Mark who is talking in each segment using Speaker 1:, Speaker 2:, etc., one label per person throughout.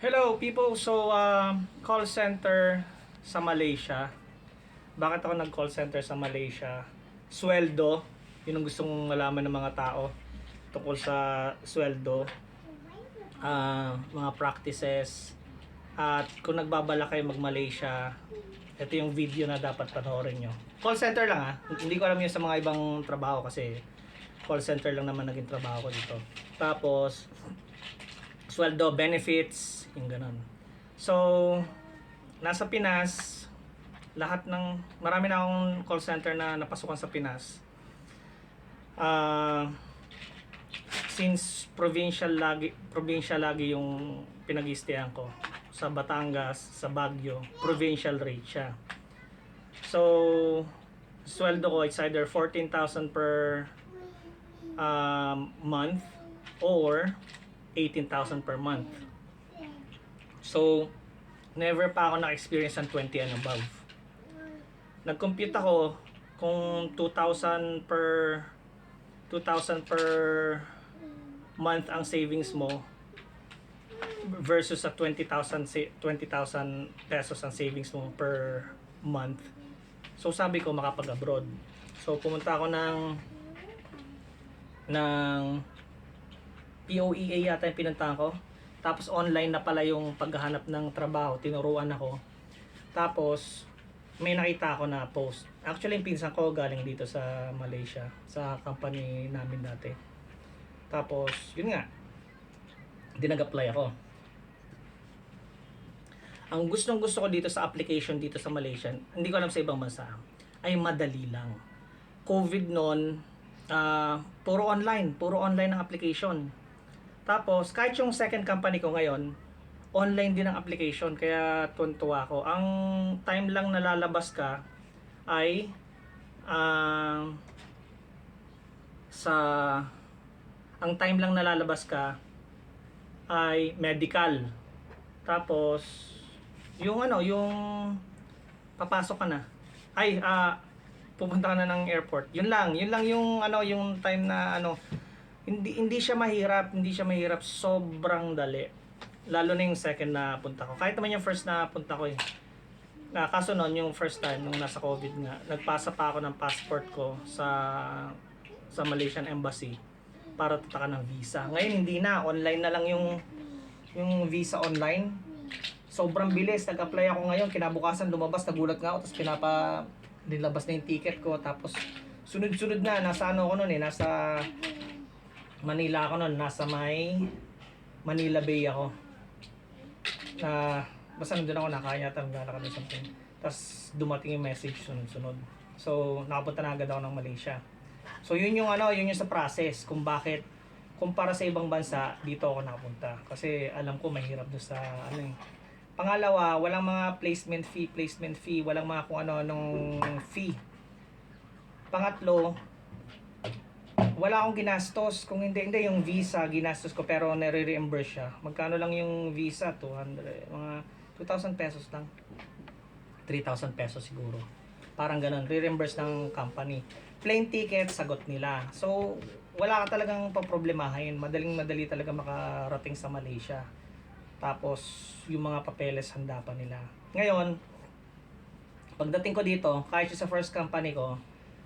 Speaker 1: Hello people, so um, call center sa Malaysia. Bakit ako nag-call center sa Malaysia? Sweldo, yun ang gustong malaman ng mga tao tungkol sa sweldo. Ah, mga practices at kung nagbabala kayo mag-Malaysia, ito yung video na dapat panoorin nyo. Call center lang ha. Hindi ko alam yun sa mga ibang trabaho kasi call center lang naman naging trabaho ko dito. Tapos, sweldo, benefits, yung ganun. So, nasa Pinas, lahat ng, marami na akong call center na napasukan sa Pinas. Ah, since provincial lagi, provincial lagi yung pinag ko sa Batangas, sa Baguio, provincial rate siya. So, sweldo ko it's either 14,000 per um, month or 18,000 per month. So, never pa ako na-experience ng 20 and above. Nag-compute ako kung 2,000 per 2,000 per month ang savings mo versus sa 20,000 sa- 20,000 pesos ang savings mo per month. So sabi ko makapag-abroad. So pumunta ako ng ng POEA yata yung pinuntahan ko. Tapos online na pala yung paghahanap ng trabaho, tinuruan ako. Tapos may nakita ako na post. Actually, yung pinsan ko galing dito sa Malaysia, sa company namin dati. Tapos, yun nga, hindi nag-apply ako. Ang gustong gusto ko dito sa application dito sa Malaysia, hindi ko alam sa ibang bansa, ay madali lang. COVID noon, ah, puro online, puro online ang application. Tapos, kahit yung second company ko ngayon, online din ang application, kaya tuntua ako. Ang time lang nalalabas ka ay ah, sa ang time lang nalalabas ka ay medical. Tapos yung ano, yung papasok ka na. Ay, ah pupunta ka na ng airport. Yun lang, yun lang yung ano, yung time na ano hindi hindi siya mahirap, hindi siya mahirap, sobrang dali. Lalo na yung second na punta ko. Kahit naman yung first na punta ko eh. Na, kaso noon, yung first time, nung nasa COVID nga, nagpasa pa ako ng passport ko sa sa Malaysian Embassy para tatakan ng visa. Ngayon hindi na, online na lang yung yung visa online. Sobrang bilis, nag-apply ako ngayon, kinabukasan lumabas, nagulat nga ako, tapos pinapa nilabas na yung ticket ko, tapos sunod-sunod na, nasa ano ako noon eh, nasa Manila ako noon, nasa may Manila Bay ako. Na basta nandun ako nakaya naglalakad or something. Tapos dumating yung message sunod-sunod. So nakapunta na agad ako ng Malaysia. So yun yung ano, yun yung sa process kung bakit kumpara sa ibang bansa, dito ako nakapunta. Kasi alam ko mahirap doon sa ano eh. Pangalawa, walang mga placement fee, placement fee, walang mga kung ano anong fee. Pangatlo, wala akong ginastos. Kung hindi, hindi yung visa, ginastos ko pero nare-reimburse siya. Magkano lang yung visa? 200, mga 2,000 pesos lang. 3,000 pesos siguro. Parang ganun, re-reimburse ng company. Plane ticket, sagot nila. So, wala ka talagang paproblemahin. Madaling madali talaga makarating sa Malaysia. Tapos, yung mga papeles handa pa nila. Ngayon, pagdating ko dito, kahit sa first company ko,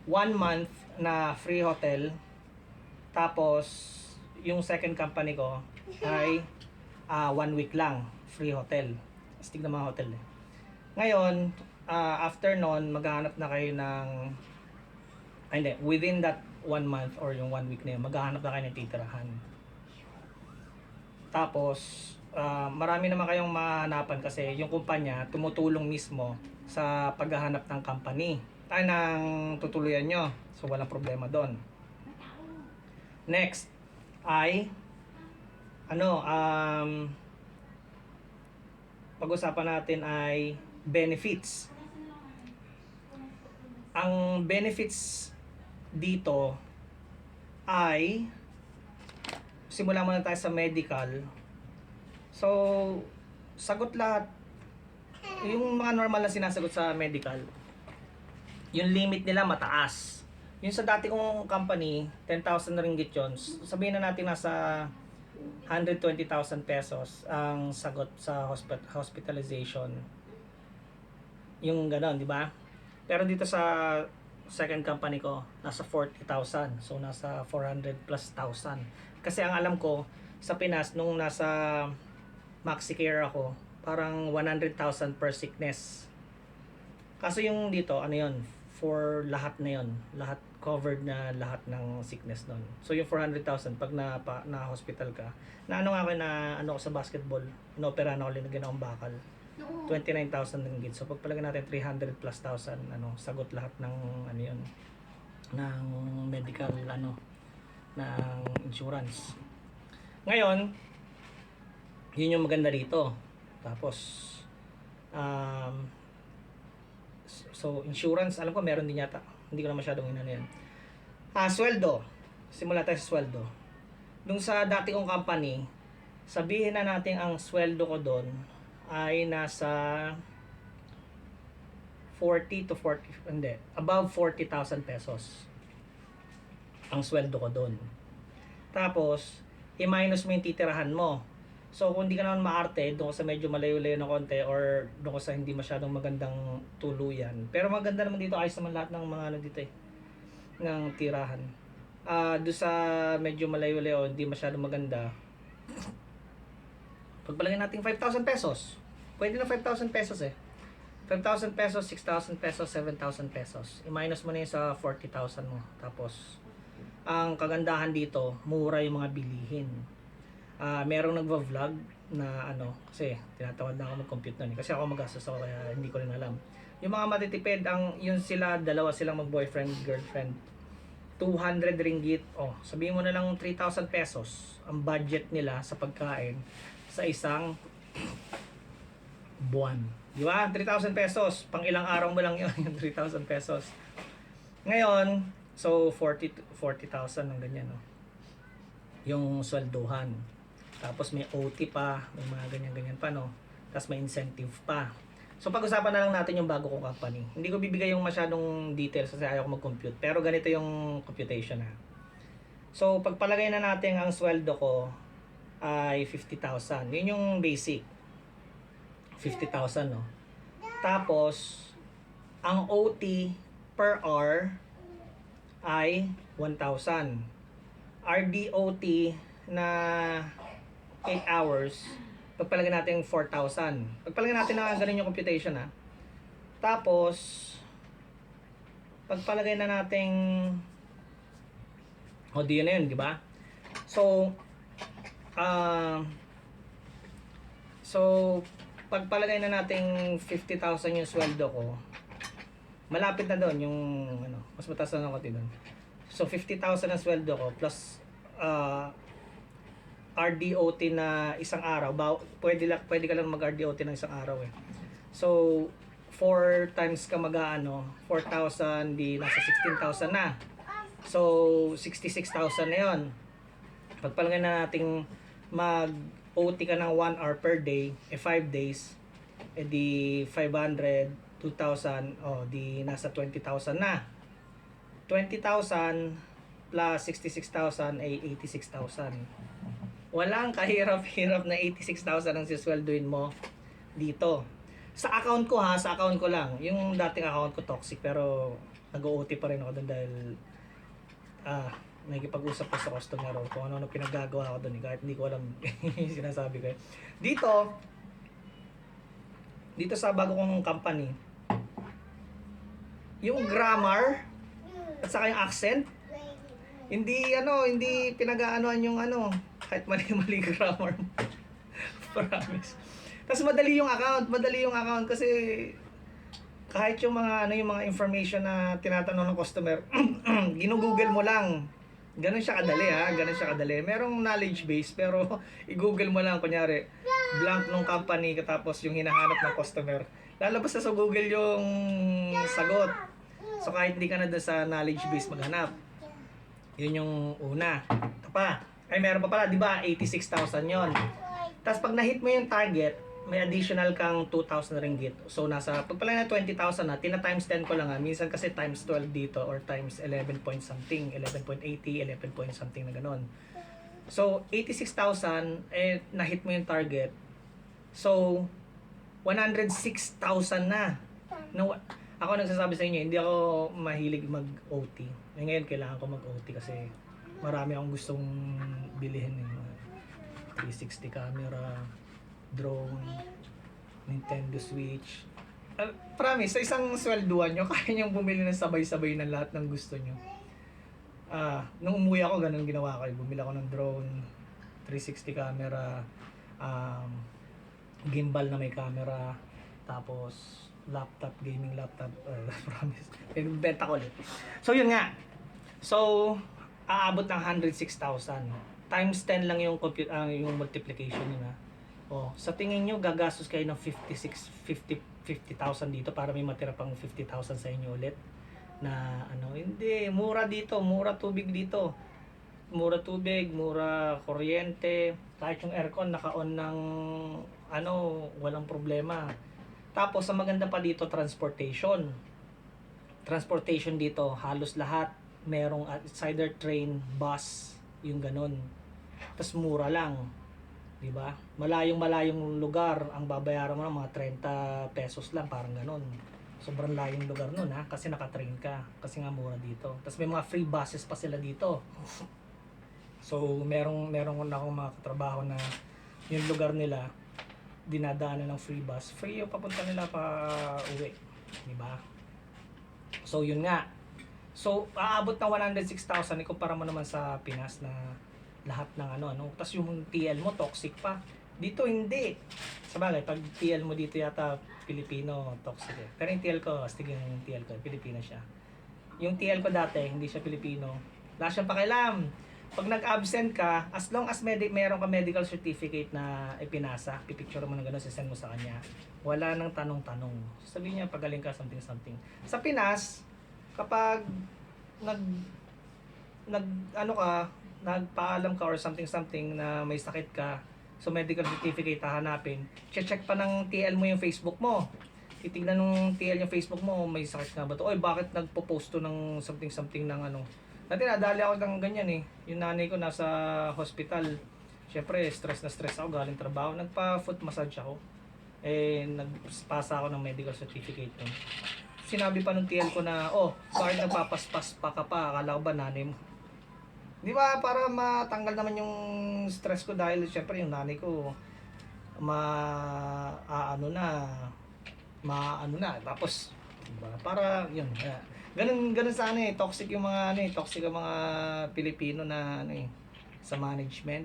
Speaker 1: one month na free hotel. Tapos, yung second company ko ay ah, one week lang free hotel. Astig na mga hotel eh. Ngayon, ah, after nun, maghahanap na kayo ng ay hindi, within that one month or yung one week na yun, maghahanap na kayo ng titirahan. Tapos, ah, marami naman kayong mahanapan kasi yung kumpanya tumutulong mismo sa paghahanap ng company ay ng tutuluyan nyo. So, walang problema doon. Next ay ano, um, pag-usapan natin ay benefits. Ang benefits dito ay simula muna tayo sa medical. So, sagot lahat. Yung mga normal na sinasagot sa medical, yung limit nila mataas. Yung sa dati kong company, 10,000 ringgit yun. Sabihin na natin nasa 120,000 pesos ang sagot sa hospi- hospitalization. Yung ganon, di ba? Pero dito sa second company ko, nasa 40,000. So, nasa 400 plus thousand. Kasi ang alam ko, sa Pinas, nung nasa MaxiCare ako, parang 100,000 per sickness. Kaso yung dito, ano yun, for lahat na yun. Lahat covered na lahat ng sickness nun. So yung 400,000 pag na, pa, na hospital ka, na ano nga ako na ano ko sa basketball, inopera na ako, linagyan akong bakal. 29,000 ringgit. So pagpalagay natin 300 plus thousand, ano, sagot lahat ng ano yun, ng medical ano, ng insurance. Ngayon, yun yung maganda dito. Tapos, um, so insurance, alam ko meron din yata. Hindi ko na masyadong inano yan. Ah, sweldo. Simula tayo sa sweldo. Nung sa dati kong company, sabihin na natin ang sweldo ko doon ay nasa 40 to 40, hindi, above 40,000 pesos ang sweldo ko doon. Tapos, i-minus mo yung titirahan mo. So, kung hindi ka naman maarte, doon sa medyo malayo-layo na konti or doon sa hindi masyadong magandang tuluyan. Pero maganda naman dito, ayos naman lahat ng mga ano dito eh, ng tirahan. Ah, doon sa medyo malayo-layo, hindi masyadong maganda. Pagpalagay natin 5,000 pesos. Pwede na 5,000 pesos eh. 5,000 pesos, 6,000 pesos, 7,000 pesos. I-minus mo na yun sa 40,000 mo. Tapos, ang kagandahan dito, mura yung mga bilihin. Ah, merong nagva-vlog na ano, kasi tinatamad na ako mag-compute nun. eh. Kasi ako magastos ako kaya hindi ko rin alam. Yung mga matitipid, ang yun sila, dalawa silang mag-boyfriend, girlfriend. 200 ringgit, oh, sabihin mo na lang 3,000 pesos ang budget nila sa pagkain sa isang buwan. Di ba? 3,000 pesos. Pang ilang araw mo lang yun, yung 3,000 pesos. Ngayon, so 40 to- 40,000 ng ganyan, no? Yung swelduhan. Tapos may OT pa, may mga ganyan-ganyan pa, no? Tapos may incentive pa. So pag-usapan na lang natin yung bago kong company. Hindi ko bibigay yung masyadong details kasi ayaw ko mag-compute. Pero ganito yung computation ha. So pagpalagay na natin ang sweldo ko ay 50,000. Yun yung basic. 50,000 no. Tapos ang OT per hour ay 1,000. RDOT na 8 hours, pagpalagay natin 4,000. Pagpalagay natin na ganun yung computation ha. Tapos, pagpalagay na natin o di yun na yun, di ba? So, ah so, pagpalagay na natin 50,000 yung sweldo ko, malapit na doon yung ano, mas mataas na ng konti doon. So 50,000 ang sweldo ko plus uh, RDOT na isang araw. Ba, pwede lang pwede ka lang mag-RDOT ng isang araw eh. So 4 times ka mag-ano, 4,000 di nasa 16,000 na. So 66,000 na 'yon. Pagpalagay na nating mag OT ka ng 1 hour per day, eh 5 days, eh di 500, 2,000, oh di nasa 20,000 na. 20,000 plus 66,000 ay 86,000. Walang kahirap-hirap na 86,000 ang sisweldoin mo dito. Sa account ko ha, sa account ko lang. Yung dating account ko toxic pero nag-OT pa rin ako doon dahil ah, nakikipag-usap ko sa customer o kung ano-ano pinagagawa ko doon kahit hindi ko alam sinasabi ko eh. Dito, dito sa bago kong company, yung grammar at saka yung accent, hindi ano, hindi pinag-aanoan yung ano, kahit mali-mali grammar. Promise. Tapos madali yung account, madali yung account kasi kahit yung mga ano yung mga information na tinatanong ng customer, ginugoogle mo lang. Ganun siya kadali ha, ganun siya kadali. Merong knowledge base pero i-google mo lang kunyari blank nung company tapos yung hinahanap ng customer. Lalabas na sa Google yung sagot. So kahit hindi ka na sa knowledge base maghanap. Yun yung una. Ito pa. Ay meron pa pala, di ba? 86,000 yon. Tapos pag na-hit mo yung target, may additional kang 2,000 ringgit. So nasa, pag pala na 20,000 na, tina times 10 ko lang ha. Minsan kasi times 12 dito or times 11 point something, 11.80, 11 point something na ganun. So, 86,000, eh, na-hit mo yung target. So, 106,000 na. No, ako nagsasabi sa inyo, hindi ako mahilig mag-OT. Eh, ngayon, kailangan ko mag-OT kasi marami akong gustong bilihin. Eh. Mga 360 camera, drone, Nintendo Switch. Uh, promise, sa isang swelduan nyo, kaya nyo bumili ng sabay-sabay ng lahat ng gusto nyo. Ah, nung umuwi ako, ganun ginawa ko. Bumili ako ng drone, 360 camera, um, gimbal na may camera, tapos laptop, gaming laptop, uh, promise. Benta ko ulit. So yun nga. So, aabot ng 106,000. Times 10 lang yung compute, ah, yung multiplication ha. Oh, sa tingin nyo, gagastos kayo ng 56, 50, 50,000 dito para may matira pang 50,000 sa inyo ulit na ano, hindi, mura dito, mura tubig dito. Mura tubig, mura kuryente, kahit yung aircon naka-on ng ano, walang problema. Tapos, ang maganda pa dito, transportation. Transportation dito, halos lahat, merong either train, bus, yung ganun. Tapos mura lang. 'di ba? Malayong malayong lugar, ang babayaran mo ng mga 30 pesos lang, parang ganun. Sobrang layong lugar nun ha, kasi naka-train ka, kasi nga mura dito. Tapos may mga free buses pa sila dito. So, merong merong akong mga katrabaho na yung lugar nila dinadaanan ng free bus. Free yung papunta nila pa uwi, 'di ba? So, yun nga. So, aabot ng 106,000 ikumpara mo naman sa Pinas na lahat ng ano ano. Tapos yung TL mo toxic pa. Dito hindi. Sa bagay, pag TL mo dito yata Pilipino toxic eh. Pero yung TL ko, astig yung TL ko, Pilipino siya. Yung TL ko dati, hindi siya Pilipino. Wala siyang pakialam. Pag nag-absent ka, as long as medi- meron ka medical certificate na ipinasa, pipicture mo ng gano'n, sisend mo sa kanya, wala nang tanong-tanong. Sabihin niya, pagaling ka, something-something. Sa Pinas, kapag nag nag ano ka, nagpaalam ka or something something na may sakit ka, so medical certificate hahanapin, check pa ng TL mo yung Facebook mo. Titignan nung TL yung Facebook mo, may sakit nga ba to? Oy, bakit nagpo-post to ng something something ng ano? Dati nadali ako ng ganyan eh. Yung nanay ko nasa hospital. Siyempre, stress na stress ako galing trabaho. Nagpa-foot massage ako. Eh, nagpasa ako ng medical certificate nun. Sinabi pa nung TL ko na, oh, bakit nagpapaspas pa ka pa? Akala ko ba nanay mo? Di ba, para matanggal naman yung stress ko dahil syempre yung nanay ko ma ano na ma ano na tapos para yun kaya, ganun ganun sa ano eh toxic yung mga ano eh toxic yung mga Pilipino na ano eh sa management.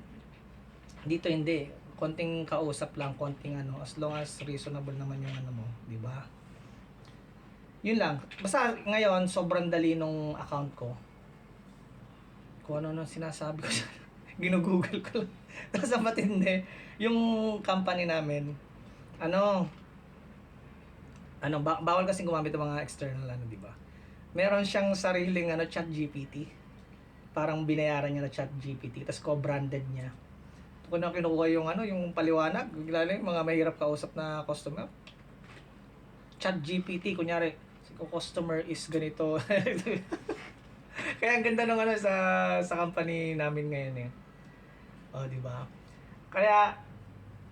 Speaker 1: Dito hindi konting kausap lang konting ano as long as reasonable naman yung ano mo di ba? Yun lang. Basta ngayon sobrang dali nung account ko. Kung ano nang sinasabi ko ginugoogle ko lang. Ang matindi. Yung company namin ano ano ba, bawal kasi gumamit ng mga external ano di ba meron siyang sariling ano chat GPT parang binayaran niya na chat GPT tapos co-branded niya. Kung na kinukuha yung ano yung paliwanag lalo yung mga mahirap kausap na customer. Chat GPT kunyari kung customer is ganito. Kaya ang ganda ng ano sa sa company namin ngayon eh. Oh di ba? Kaya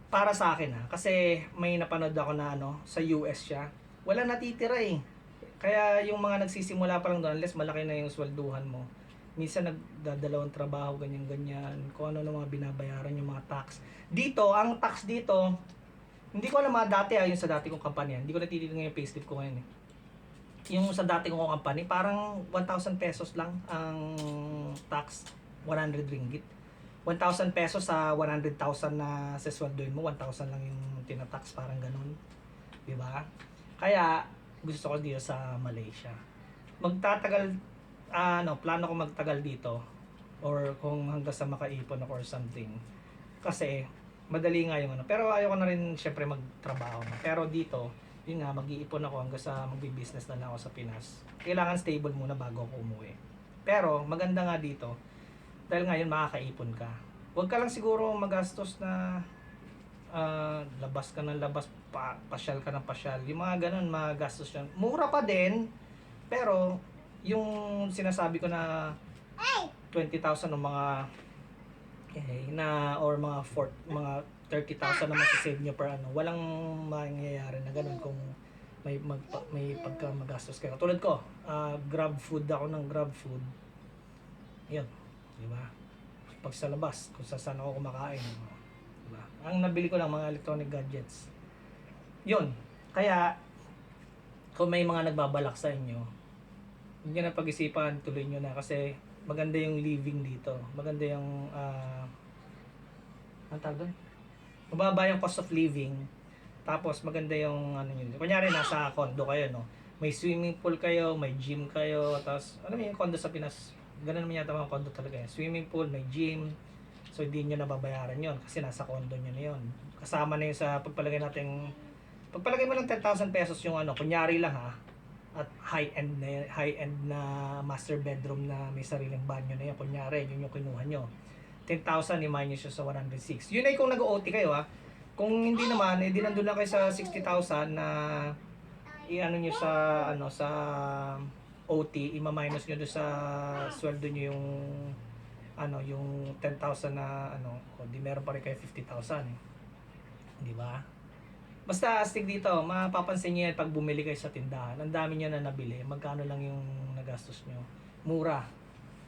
Speaker 1: para sa akin ha kasi may napanood ako na ano sa US siya. Wala natitira eh kaya yung mga nagsisimula pa lang doon unless malaki na yung swelduhan mo minsan nagdadalawang trabaho ganyan ganyan kung ano na mga binabayaran yung mga tax. Dito ang tax dito hindi ko alam mga dati ah, yung sa dati kong kampanya hindi ko natitignan yung payslip ko ngayon eh. Yung sa dati kong company parang 1,000 pesos lang ang tax 100 ringgit. 1,000 pesos sa 100,000 na sesweldoin mo 1,000 lang yung tinatax parang ganun. Di ba? Kaya gusto ko dito sa Malaysia. Magtatagal ano plano ko magtagal dito or kung hanggang sa makaipon ako or something. Kasi madali nga yung ano. Pero ayoko na rin syempre magtrabaho pero dito yun nga mag-iipon ako hanggang sa magbi-business na lang ako sa Pinas. Kailangan stable muna bago ako umuwi. Pero maganda nga dito. Dahil ngayon makakaipon ka. Huwag ka lang siguro magastos na ah, labas ka ng labas pa, pasyal ka ng pasyal yung mga ganun magastos yan mura pa din pero yung sinasabi ko na 20,000 ng mga Okay, na or mga fort, mga 30,000 na masisave nyo per ano. Walang mangyayari na ganun kung may mag, may pagka magastos kayo. Tulad ko, ah, grab food ako ng grab food. Yun, di ba? Pag sa labas, kung sa saan ako kumakain. Ang nabili ko lang mga electronic gadgets. Yun, kaya kung may mga nagbabalak sa inyo, nyo na pag-isipan, tuloy nyo na kasi maganda yung living dito. Maganda yung, ah, ang tawag doon? Mababa yung cost of living. Tapos maganda yung ano yun. Kunyari nasa condo kayo, no? May swimming pool kayo, may gym kayo, tapos ano yung condo sa Pinas? Ganun naman yata mga condo talaga eh. Swimming pool, may gym. So hindi nyo nababayaran yon kasi nasa condo nyo na yun. Kasama na yun sa pagpalagay natin pagpalagay mo lang 10,000 pesos yung ano, kunyari lang ha, at high-end na high-end na master bedroom na may sariling banyo na yan. Kunyari, yun yung kinuha nyo. 10,000 i-minus nyo sa 106. Yun ay kung nag-OT kayo ha. Kung hindi naman, eh di nandun na kayo sa 60,000 na i-ano nyo sa ano sa OT, i-minus nyo doon sa sweldo nyo yung ano, yung 10,000 na ano, o di meron pa rin kayo 50,000 eh. Di ba? Basta astig dito, mapapansin niyo yan pag bumili kayo sa tindahan. Ang dami niyo na nabili. Magkano lang yung nagastos nyo. Mura.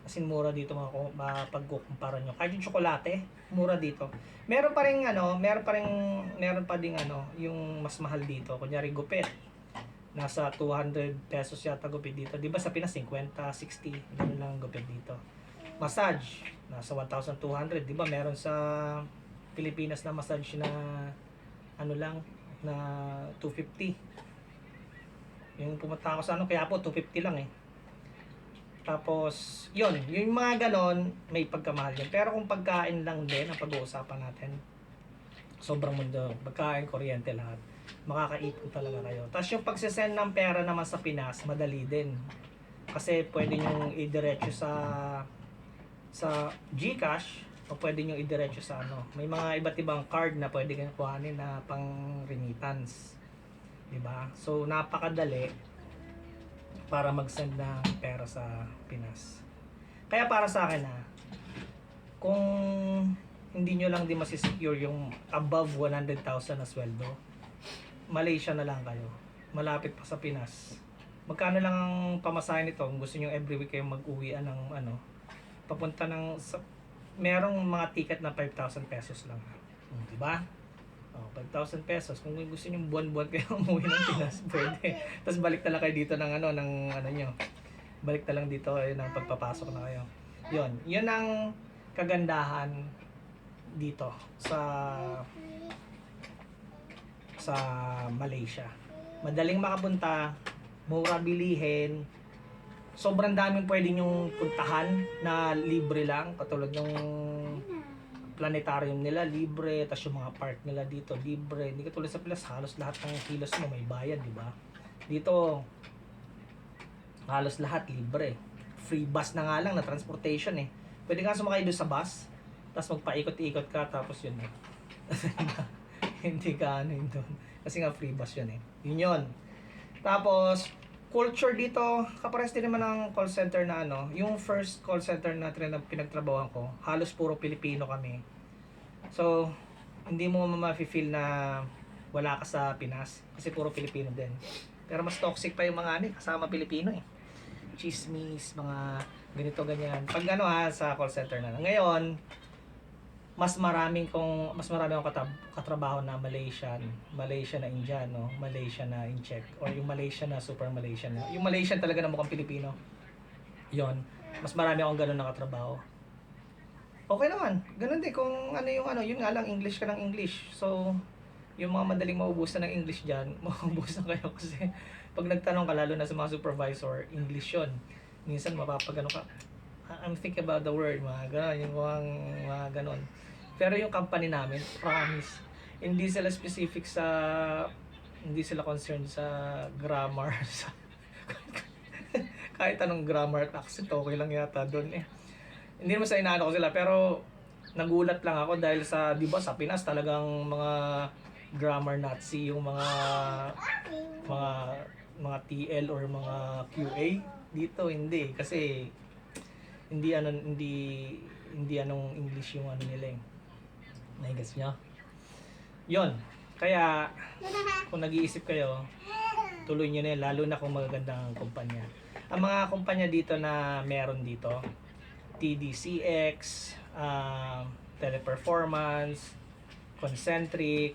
Speaker 1: As in, mura dito mga ko- ma- pagkukumpara nyo. Kahit yung tsokolate, mura dito. Meron pa rin ano, meron pa rin, meron pa ding ano, yung mas mahal dito. Kunyari gupit. Nasa 200 pesos yata gupit dito. Di ba sa Pinas, 50, 60. Ganun lang ang gupit dito. Massage. Nasa 1,200. Di ba meron sa Pilipinas na massage na ano lang, na 250. Yung pumunta ako sa ano, kaya po 250 lang eh. Tapos, yun, yung mga ganon, may pagkamahal yun. Pero kung pagkain lang din ang pag-uusapan natin, sobrang mundo, pagkain, kuryente lahat, makakaipon talaga kayo. Tapos yung pagsisend ng pera naman sa Pinas, madali din. Kasi pwede nyo idiretso sa sa GCash o pwede nyo idiretso sa ano. May mga iba't ibang card na pwede kayong kuhanin na pang remittance. 'Di ba? So napakadali para mag-send ng pera sa Pinas. Kaya para sa akin ha, kung hindi nyo lang din masisecure yung above 100,000 na sweldo, Malaysia na lang kayo. Malapit pa sa Pinas. Magkano lang ang pamasahe nito kung gusto nyo every week kayong mag-uwian ng ano, papunta ng sa, merong mga ticket na 5,000 pesos lang. Hmm, di ba? Oh, 5,000 pesos. Kung gusto niyo buwan-buwan kayo umuwi ng Pinas, pwede. Tapos balik na lang kayo dito ng ano, ng ano nyo. Balik na lang dito eh, ng pagpapasok na kayo. Yon, yun ang kagandahan dito sa sa Malaysia. Madaling makapunta, mura bilihin, sobrang daming pwede nyong puntahan na libre lang, katulad yung planetarium nila libre, tapos yung mga park nila dito libre. Hindi katulad sa Pilas, halos lahat ng kilos mo may bayad, di ba? Dito, halos lahat libre. Free bus na nga lang na transportation eh. Pwede ka sumakay doon sa bus, tapos magpaikot-ikot ka, tapos yun eh. Hindi ka ano yun doon. Kasi nga free bus yun eh. Yun yun. Tapos, culture dito, kapares din naman ng call center na ano, yung first call center na pinagtrabawan ko, halos puro Pilipino kami. So, hindi mo ma-feel na wala ka sa Pinas kasi puro Pilipino din. Pero mas toxic pa yung mga ano, eh, kasama Pilipino eh. Chismis, mga ganito ganyan. Pag ano ha, sa call center na. Ngayon, mas maraming kong mas marami akong katab- katrabaho na Malaysian, Malaysia na Indiano, Malaysia na Incheck or yung Malaysia na super Malaysian na. Yung Malaysian talaga na mukhang Pilipino. 'Yon. Mas marami akong ganun na katrabaho. Okay naman. Ganun din kung ano yung ano, yun nga lang English ka ng English. So yung mga madaling maubusan ng English diyan, maubusan kayo kasi pag nagtanong ka lalo na sa mga supervisor, English 'yon. Minsan mapapagano ka, I'm thinking about the word, mga gano'n, yung mga, mga gano'n. Pero yung company namin, promise, hindi sila specific sa, hindi sila concerned sa grammar, sa, kahit anong grammar at accent, okay lang yata doon eh. Hindi naman sa inaano ko sila, pero nagulat lang ako dahil sa, di ba, sa Pinas talagang mga grammar Nazi, yung mga, mga, mga TL or mga QA. Dito, hindi. Kasi, hindi ano hindi hindi anong English yung ano nila eh. Naigas nyo? Yon. Kaya, kung nag-iisip kayo, tuloy nyo na yun, lalo na kung magagandang kumpanya. Ang mga kumpanya dito na meron dito, TDCX, um, Teleperformance, Concentrix,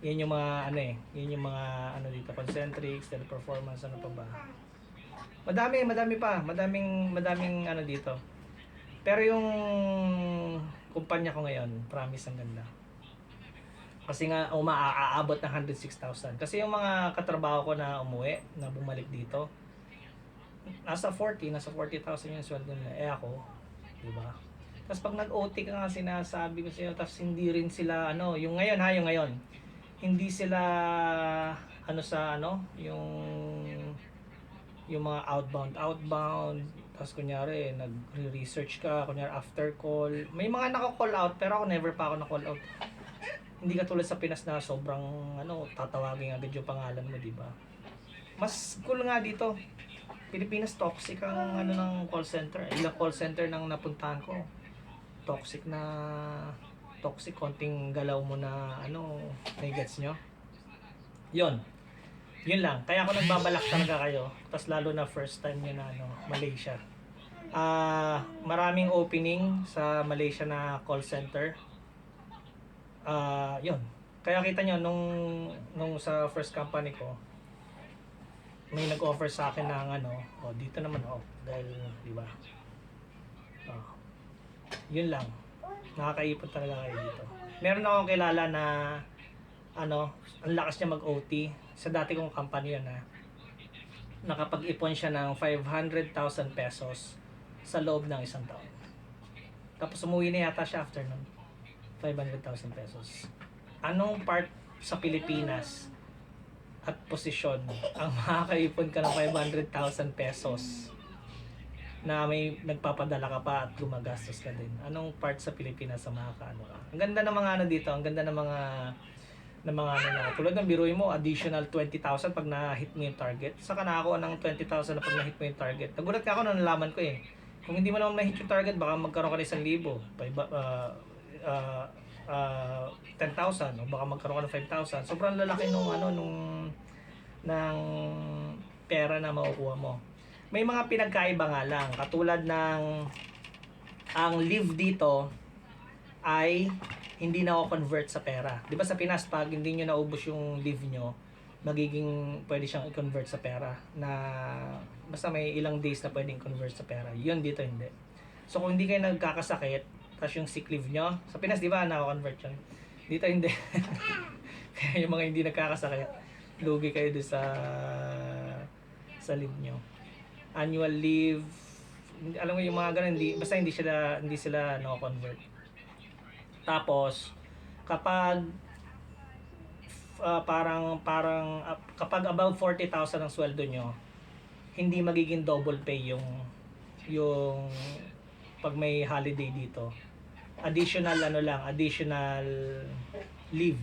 Speaker 1: yan yung mga ano eh, yan yung mga ano dito, Concentrix, Teleperformance, ano pa ba? Madami, madami pa, madaming, madaming ano dito. Pero yung kumpanya ko ngayon, promise ang ganda. Kasi nga umaaabot ng 106,000. Kasi yung mga katrabaho ko na umuwi, na bumalik dito, nasa 40, nasa 40,000 yung sweldo nila. Eh ako, di ba? Tapos pag nag-OT ka nga sinasabi ko sa'yo, tapos hindi rin sila, ano, yung ngayon ha, yung ngayon, hindi sila, ano sa, ano, yung, yung mga outbound, outbound, tapos kunyari, nag-research ka, kunyari after call, may mga naka-call out, pero ako never pa ako na-call out. Hindi ka tulad sa Pinas na sobrang, ano, tatawagin agad yung pangalan mo, di ba? Mas cool nga dito. Pilipinas toxic ang ano ng call center. Ilang call center nang napuntahan ko. Toxic na toxic konting galaw mo na ano, may gets nyo. Yon. Yun lang. Kaya ako nagbabalak talaga kayo. Tapos lalo na first time nyo na ano, Malaysia. Ah, maraming opening sa Malaysia na call center. Ah, yun. Kaya kita nyo nung nung sa first company ko, may nag-offer sa akin ng ano, oh, dito naman oh, dahil, di ba? Oh. Yun lang. Nakakaipon talaga kayo dito. Meron akong kilala na ano, ang lakas niya mag-OT sa dati kong company yun na nakapag-ipon siya ng 500,000 pesos sa loob ng isang taon. Tapos umuwi na yata siya after nun. 500,000 pesos. Anong part sa Pilipinas at posisyon ang makakaipon ka ng 500,000 pesos na may nagpapadala ka pa at gumagastos ka din. Anong part sa Pilipinas sa makakaano ka? Ang ganda ng mga ano dito, ang ganda ng mga ng mga ano na, tulad ng biruin mo, additional 20,000 pag na-hit mo yung target. Saka nakakuha ng 20,000 na pag na-hit mo yung target. Nagulat ka ako nung nalaman ko eh. Kung hindi mo naman ma-hit yung target, baka magkaroon ka ng 1,000. Pa iba, uh, uh, uh, 10,000 o baka magkaroon ka ng 5,000. Sobrang lalaki nung ano nung ng pera na makukuha mo. May mga pinagkaiba nga lang. Katulad ng ang leave dito ay hindi na convert sa pera. 'Di ba sa Pinas pag hindi niyo naubos yung leave nyo, magiging pwede siyang i-convert sa pera na basta may ilang days na pwedeng convert sa pera. Yun dito hindi. So kung hindi kayo nagkakasakit, tapos yung sick leave nyo, sa Pinas di ba na-convert yun? Dito hindi. Kaya yung mga hindi nagkakasakit, lugi kayo doon sa sa leave nyo. Annual leave, alam mo yung mga ganun, hindi, basta hindi sila hindi sila no-convert. Tapos, kapag uh, parang parang uh, kapag above 40,000 ang sweldo nyo, hindi magiging double pay yung yung pag may holiday dito. Additional ano lang, additional leave.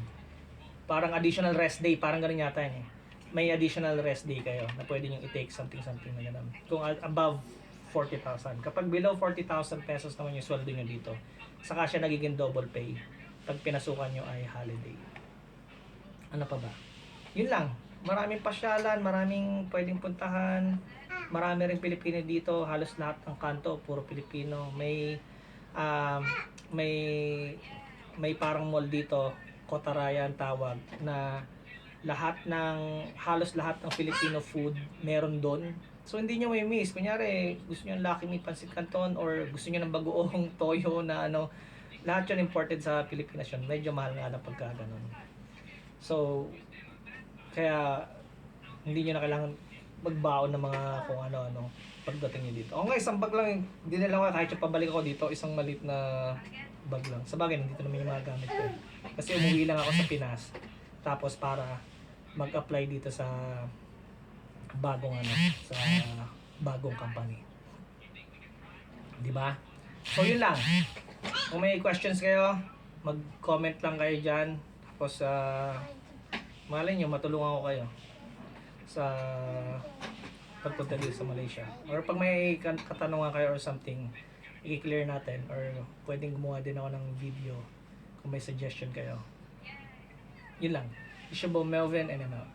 Speaker 1: Parang additional rest day, parang ganun yata yun eh. May additional rest day kayo na pwede nyo i-take something something na ganun. Kung above 40,000. Kapag below 40,000 pesos naman yung sweldo nyo dito, saka siya nagiging double pay pag pinasukan nyo ay holiday. Ano pa ba? Yun lang. Maraming pasyalan, maraming pwedeng puntahan. Marami rin Pilipino dito. Halos lahat ng kanto, puro Pilipino. May, um, may, may parang mall dito, Kotaraya ang tawag, na lahat ng, halos lahat ng Filipino food meron doon. So hindi nyo may miss. Kunyari, gusto nyo ng Lucky Meat Pancit Canton or gusto nyo ng bagoong toyo na ano, lahat yun imported sa Pilipinas yun. Medyo mahal nga na pagka ganun. So, kaya hindi nyo na kailangan magbaon ng mga kung ano-ano pagdating nyo dito. O nga, isang bag lang, hindi na lang ako kahit yung pabalik ako dito, isang malit na bag lang. Sa bagay, nandito naman yung mga gamit ko. Kasi umuwi lang ako sa Pinas. Tapos para mag-apply dito sa bagong ano, sa bagong company. Di ba? So yun lang. Kung may questions kayo, mag-comment lang kayo dyan. Tapos, uh, malay nyo, matulungan ko kayo sa pagpunta dito sa Malaysia. Or pag may katanungan kayo or something, i-clear natin or pwedeng gumawa din ako ng video kung may suggestion kayo. Yun lang. Ishabo Melvin and I'm out.